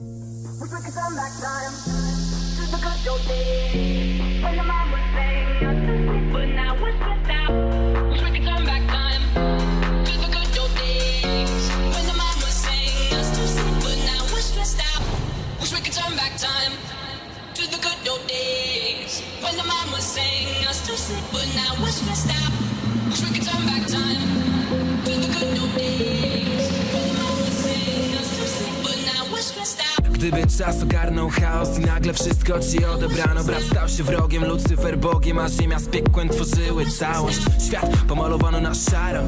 We could turn back time to the good old days. When the mom was saying not to sleep, but now we're stressed out. We could turn back time the good old days. When the mom was saying us to sleep, but now we're stressed out. Wish we could turn back time to the good old days. When the mom was saying us to sleep, but now we're stressed out. Wish we could turn back time Gdyby czas ogarnął chaos i nagle wszystko ci odebrano. Brat stał się wrogiem, Lucyfer Bogiem, a ziemia z piekłem tworzyły całość. Świat pomalowano na szaro,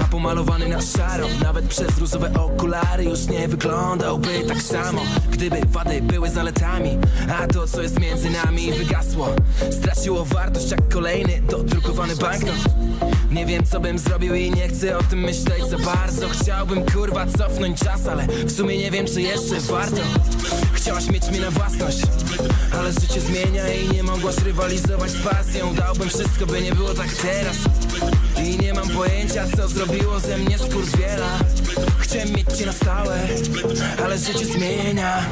a pomalowany na szaro. Nawet przez różowe okulary już nie wyglądałby tak samo. Gdyby wady były zaletami, a to co jest między nami wygasło. Straciło wartość jak kolejny dodrukowany banknot nie wiem co bym zrobił i nie chcę o tym myśleć za bardzo. Chciałbym kurwa cofnąć czas, ale w sumie nie wiem czy jeszcze warto. Chciałaś mieć mnie na własność, ale życie zmienia i nie mogłaś rywalizować z pasją. Dałbym wszystko by nie było tak teraz. I nie mam pojęcia co zrobiło ze mnie skurwiela. Chciałem mieć cię na stałe, ale życie zmienia.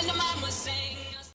open the.